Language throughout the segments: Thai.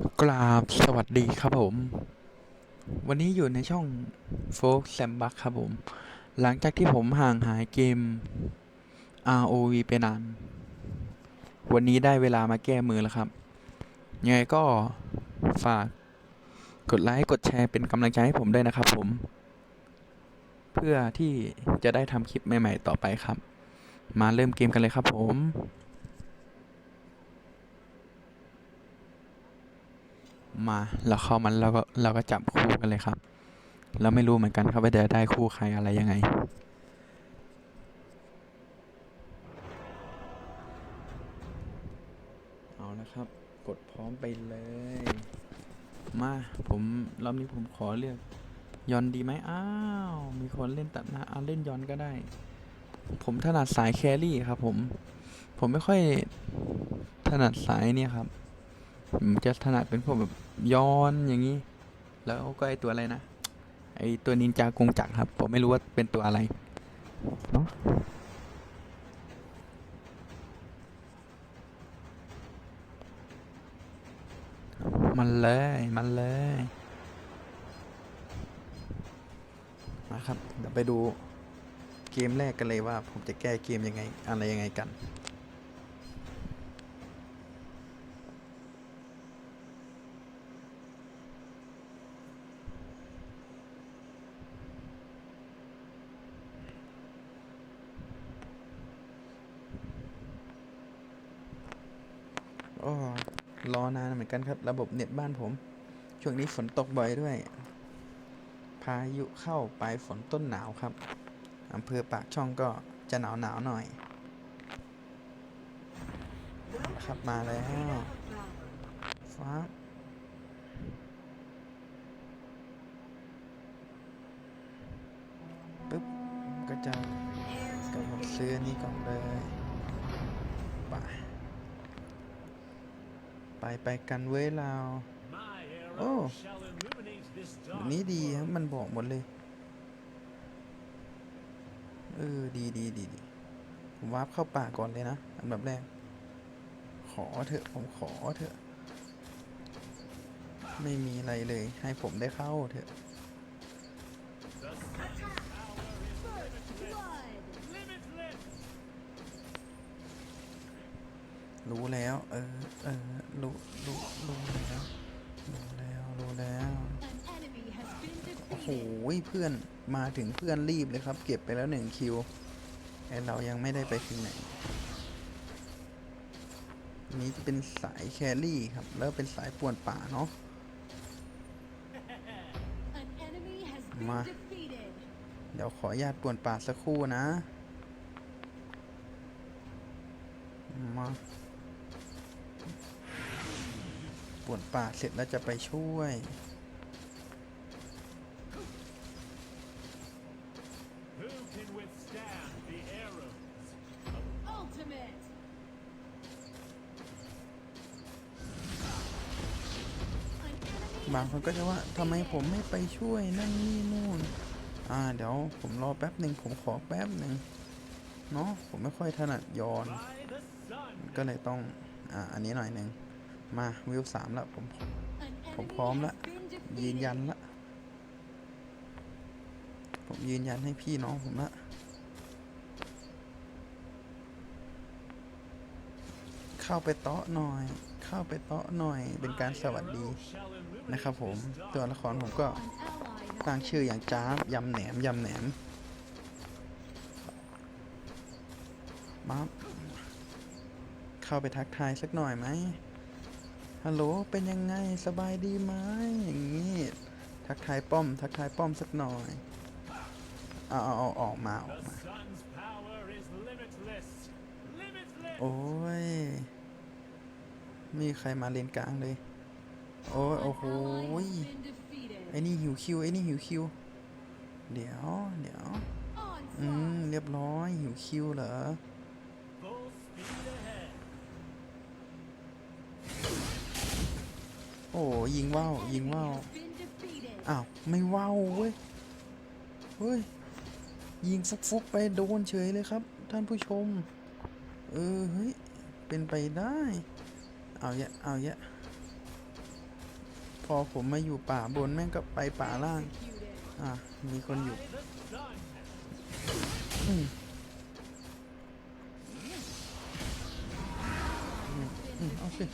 กราบสวัสดีครับผม วันนี้อยู่ในช่องโฟกแซมบักครับผม หลังจากที่ผมห่างหายเกม ROV ไปนาน วันนี้ได้เวลามาแก้มือแล้วครับ ยังไงก็ฝากกดไลค์ กดแชร์เป็นกำลังใจให้ผมด้วยนะครับผม เพื่อที่จะได้ทำคลิปใหม่ ๆ ต่อไปครับ มาเริ่มเกมกันเลยครับผม มาเราเข้ามันเราก็เราก็จับคู่กันเลยครับเราไม่รู้เหมือนกันครับว่าจะได้คู่ใครอะไรยังไง เอาละครับ กดพร้อมไปเลย มาผมรอบนี้ผมขอเลือกยอนดีไหมอ้าว มีคนเล่นตัดหน้าอะเล่นยอนก็ได้ ผมถนัดสายแครี่ครับผม ผมไม่ค่อยถนัดสายเนี่ยครับ ผมจะถนัดเป็นพวกแบบ ย้อนอย่างนี้ แล้วก็ไอตัวอะไรนะ ไอตัวนินจากงจักรครับ ผมไม่รู้ว่าเป็นตัวอะไรเนาะมันเลยมันเลยมาครับเดี๋ยวไปดูเกมแรกกันเลยว่าผมจะแก้เกมยังไงอะไรยังไงกัน โอ้รอนานเหมือน กันครับ ระบบเน็ตบ้านผม ช่วงนี้ฝนตกบ่อยด้วย พายุเข้าปลายฝนต้นหนาวครับอำเภอปากช่องก็จะหนาวหนาวหน่อยครับมาแล้วฟ้าปึ๊บก็จะกำหนดซื้ออันนี้ก่อนเลยไป ไปไปกันเว้ยเราโอ้ Oh. นี้ดีครับมันบอกหมดเลย เออ ดีดีดีดีผมวาร์ปเข้าป่าก่อนเลยนะอันดับแรก ขอเถอะ ผมขอเถอะ ไม่มีอะไรเลย ให้ผมได้เข้าเถอะ รู้แล้ว เออ เออ รู้ รู้ รู้แล้ว รู้แล้ว รู้แล้ว โอ้โห เพื่อน มาถึงเพื่อนรีบเลยครับ เก็บไปแล้วหนึ่งคิวไอเรายังไม่ได้ไปถึงไหน นี้จะเป็นสายแครี่ครับ แล้วเป็นสายป่วนป่าเนาะ มา เดี๋ยวขออนุญาตป่วนป่าสักครู่นะ มา ป่วนป่าเสร็จแล้วจะไปช่วย บางคนก็จะว่าทำไมผมไม่ไปช่วยนั่นนี่นู่น อ่าเดี๋ยวผมรอแป๊บหนึ่งผมขอแป๊บหนึ่งเนาะผมไม่ค่อยถนัดยอน ก็เลยต้อง อ่า อันนี้หน่อยหนึ่ง มาวิวสามแล้วผมผมพร้อมแล้วยืนยันละผมยืนยันให้พี่น้องผมละเข้าไปเตาะหน่อย เข้าไปเตาะหน่อยเป็นการสวัสดีนะครับผมตัวละครผมก็ตั้งชื่ออย่างจ้าบยำแหนมยำแหนมมาเข้าไปทักทายสักหน่อยไหม ฮัลโหล เป็นยังไง สบายดีไหมอย่างนี้ ทักทายป้อม ทักทายป้อมสักหน่อยเอาเอาเอาออกมาออกมา โอ้ย มีใครมาเลนกลางเลย โอ้ย โอ้โหไอ้นี่หิวคิว ไอ้นี่หิวคิว เดี๋ยว เดี๋ยว อืม เรียบร้อย หิวคิวเหรอ โอ้ ยิงว่าวยิงว่าวอ้าวไม่ว่าวเว้ยเฮ้ยยิงสักฟุกไปโดนเฉยเลยครับ ท่านผู้ชม เออเฮ้ยเป็นไปได้ เอาเยอะเอาเยอะอผมมาอยู่ป่าบนแม่งก็ไปป่าล่าง อะมีคนอยู่อืมอืมอืมเอาสิ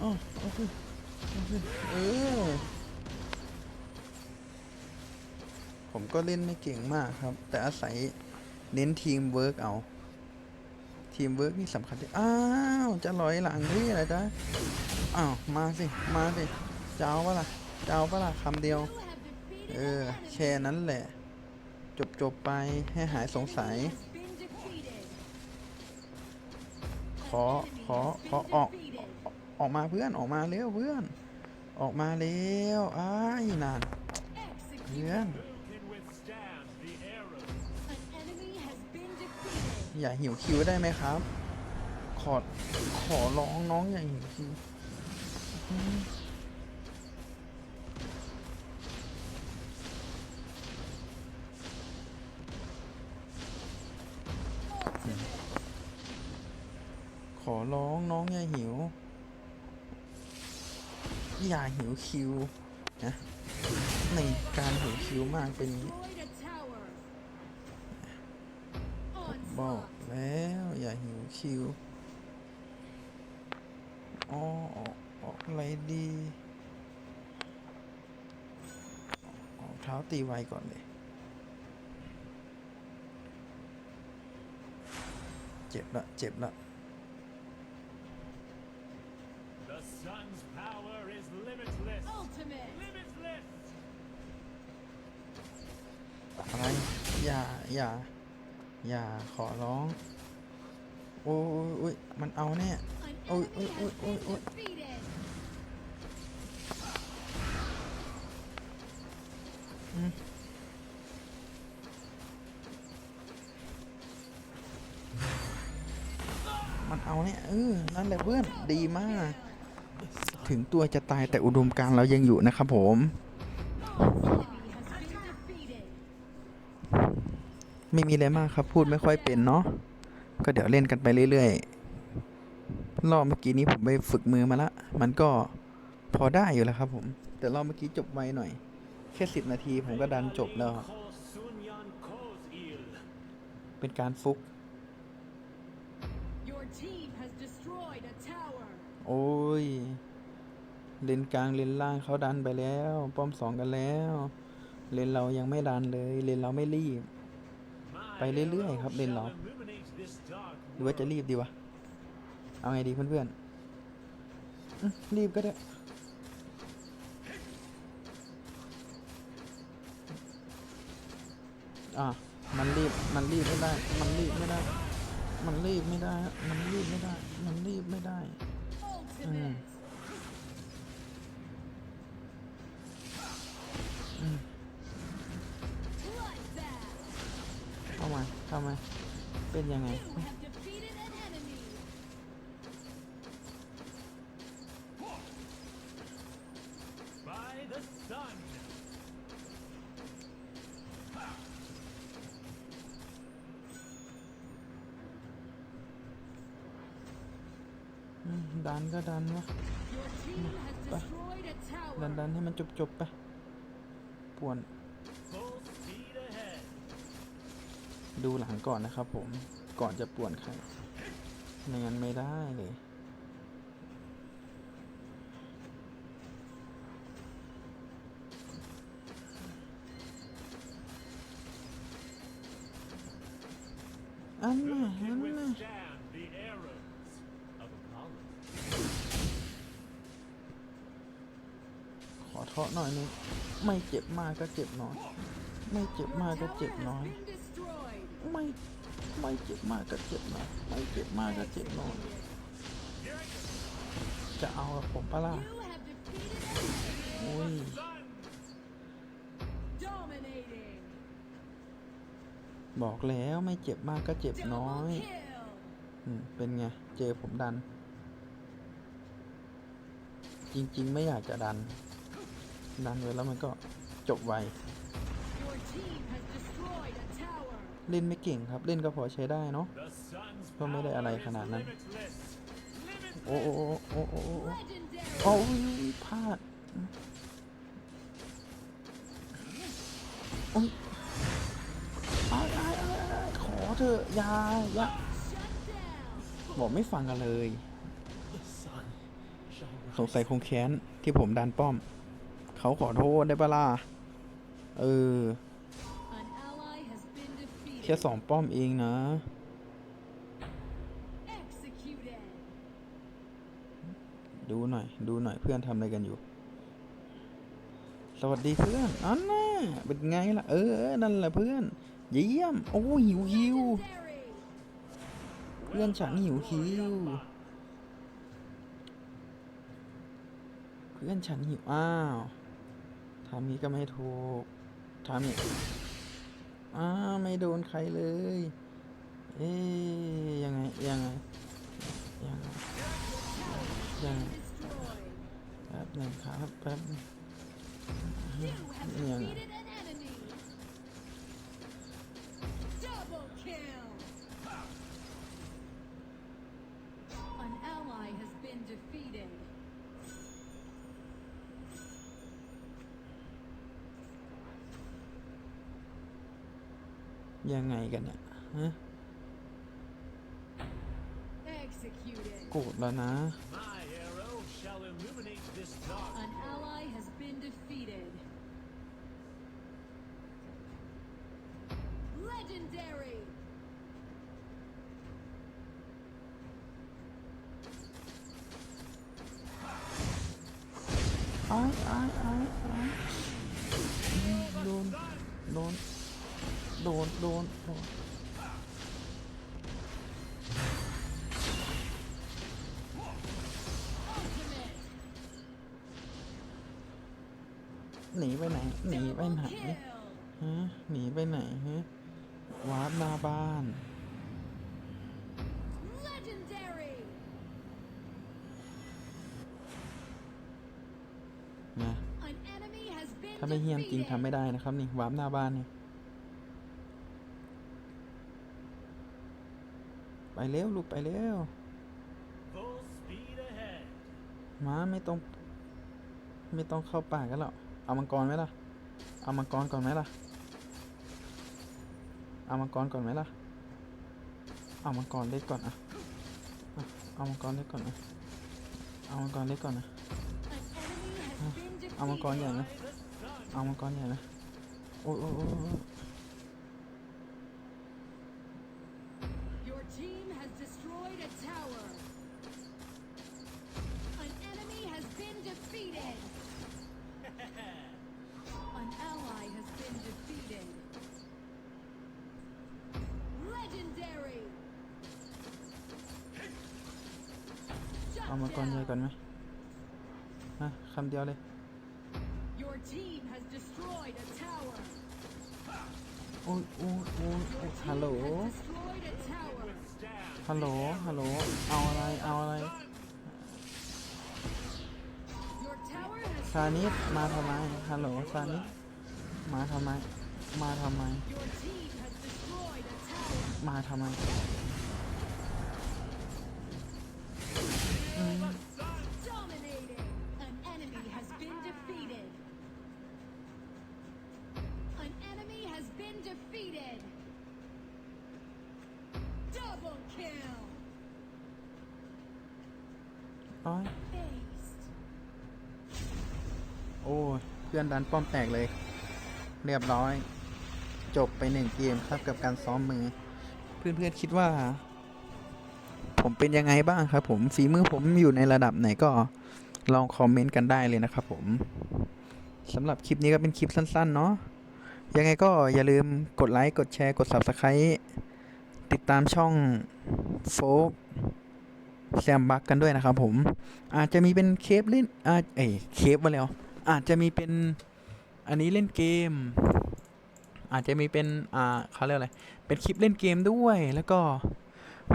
อาเอเอาสิ เออผมก็เล่นไม่เก่งมากครับ แต่อาศัยเน้นทีมเวิร์กเอา ทีมเวิร์กนี่สำคัญที่อ้าว จะลอยหลังนี่อะไรจ๊ะอ้าว มาสิ มาสิเจะเอาปะล่ะจะเอาปะล่ะคำเดียว เออ แค่นั้นแหละ จบจบไปให้หายสงสัย ขอ ขอ ขอออก ออกมาเพื่อนออกมาเร็วเพื่อน ออกมาเร็วอ้ายนานเพื่อนอย่าหิวคิวได้ไหมครับ ขอขอร้องน้องอย่าหิวคิวขอร้องน้องอย่าหิว อย่าหิวคิวนะในการหิวคิวมากเป็นอย่างนี้บอกแล้วอย่าหิวคิวอ๋อออกออกอะไรดีออกเท้าตีไวก่อนเลยเจ็บละเจ็บละ อย่า อย่าขอร้อง โอ้ยโอ้ยมันเอาแน่โอ้ยโอ้ยโอ้ยโอ้ยโอ้ยมันเอาเนี่ยเออนั่นแหละเพื่อน ดีมาก ถึงตัวจะตายแต่อุดมการณ์เรายังอยู่นะครับผม ไม่มีอะไรมากครับ พูดไม่ค่อยเป็นเนาะก็เดี๋ยวเล่นกันไปเรื่อยๆรอบเมื่อกี้นี้ผมไปฝึกมือมาละ มันก็พอได้อยู่แล้วครับ ผม แต่รอบเมื่อกี้จบไวหน่อย แค่สิบนาทีผมก็ดันจบแล้วครับ Ko Sunyan Ko's il. เป็นการฟุก Your team has destroyed a tower. โอ้ย เลนกลางเลนล่างเขาดันไปแล้ว ป้อมสองกันแล้ว เลนเรายังไม่ดันเลย เลนเราไม่รีบ My ไปเรื่อยๆครับเลนเราหรือว่าจะรีบดีวะ เอาไงดีเพื่อนๆรีบก็ได้อะมันรีบ มันรีบไม่ได้ มันรีบไม่ได้ มันรีบไม่ได้ มันรีบไม่ได้ มันรีบไม่ได้อื นวะ Your team has destroyed a ดันดันให้มันจบจบๆไปป่วน ดูหลังก่อนนะครับผมก่อนจะป่วนใครไม่งั้นไม่ได้เลย อันน่ะอันน่ะขอเทาะหน่อยนึงไม่เจ็บมากก็เจ็บน้อย ไม่เจ็บมากก็เจ็บน้อย ไม่ไม่เจ็บมากก็เจ็บน้อย ไม่เจ็บมากก็เจ็บน้อย จะเอากับผมปะล่ะอุ้ย บอกแล้วไม่เจ็บมากก็เจ็บน้อยอืมเป็นไง เจอผมดัน จริงๆ ไม่อยากจะดัน ดันไปแล้วมันก็จบไวเล่นไม่เก่งครับ เล่นก็พอใช้ได้เนาะก็ไม่ได้อะไรขนาดนั้น โอ้โอ้โอ้โอ้โอ้โอ้พลาดโอ้ย พลาดอยาอยาบอกไม่ฟังกันเลย สงสัยคงแค้นที่ผมดันป้อม เขาขอโทษได้ปะล่ะ เออ แค่สองป้อมเองนะดูหน่อย ดูหน่อยเพื่อนทำอะไรกันอยู่ สวัสดีเพื่อนอันน่ะเป็นไงล่ะ เออเออนั่นแหละเพื่อน เยี่ยม โอ้หิวหิวเพื่อนฉันหิวหิวเพื่อนฉันหิว อ้าวทำนี้ก็ไม่ถูกทำนี้อ้าวไม่โดนใครเลย เอ๊ยยังไง ยังไง ยังไงยังไงแป๊บหนึ่งครับแป๊บหนึ่ง You have ally has been defeated. ยังไงกันเนี่ยฮะ Executed. โกรธแล้วนะ My arrow shall illuminate this dark. An ally has been defeated. Legendary. ายอายอายโดน โดน โดน โดน โดน หนีไปไหน หนีไปไหนฮะหนีไปไหนฮะวาร์ปหน้าบ้าน ไม่เฮี้ยมจริง defeated. ทำไม่ได้นะครับนี่วาร์ปหน้าบ้านนี่ไปเร็วลูกไปเร็ว Full speed ahead. ม้าไม่ต้อง ไม่ต้องเข้าป่ากันหรอกเอามังกรไหมล่ะ เอามังกรก่อนไหมล่ะ เอามังกรก่อนไหมล่ะ เอามังกรเล็กก่อนอะอะเอามังกรเล็กก่อนอะเอามังกรเล็กก่อนนะ An enemy has been เอามังกรใหญ่ defeated. นะ By the sun. เอามังกรใหญ่นะโอ้ยโอ้ยโอ้ยโอ้ย Your team has destroyed a tower. An enemy has been defeated. An ally has been defeated. Legendary. เอา Shut มังกรใหญ่ก่อน down. ไหมฮะคำเดียวเลย Your team has destroyed a tower. โอ้ยโอ้ยโอ้ยโอ้ Your ย team ฮัลโหล has destroyed a tower. Withstand ฮัลโหล ฮัลโหล เอาอะไร เอาอะไร Your tower has ซานิสมาทำไม ฮัลโหล ซานิสมาทำไม มาทำไม Your team has destroyed a tower. มาทำไม อ้ยโอ้เพื่อนดันป้อมแตกเลย เรียบร้อย จบไปหนึ่งเกมครับกับการซ้อมมือ เพื่อนๆคิดว่า ผมเป็นยังไงบ้างครับ ผมฝีมือผมอยู่ในระดับไหนก็ลองคอมเมนต์กันได้เลยนะครับผมสำหรับคลิปนี้ก็เป็นคลิปสั้น ๆ เนาะยังไงก็อย่าลืมกดไลค์ กดแชร์ กด Subscribe ติดตามช่องโฟก แซมบักกันด้วยนะครับผมอาจจะมีเป็นเคปเล่นอ่าเอ้เคปมาแล้วอาจจะมีเป็นอันนี้เล่นเกม อาจจะมีเป็นอ่าเขาเรียกอะไรเป็นคลิปเล่นเกมด้วยแล้วก็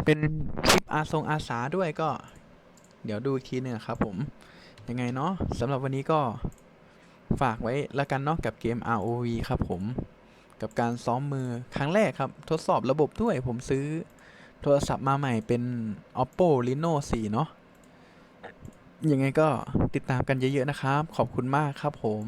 เป็นคลิปอาทรงอาสาด้วยก็ เดี๋ยวดูอีกทีหนึงครับผมยังไงเนาะสำหรับวันนี้ก็ฝากไว้แล้วกันเนาะกับเกม ROV ครับผม กับการซ้อมมือครั้งแรกครับ ทดสอบระบบด้วยผมซื้อ โทรศัพท์มาใหม่เป็น Oppo Reno 4 เนาะยังไงก็ติดตามกันเยอะ ๆ นะครับ ขอบคุณมากครับผม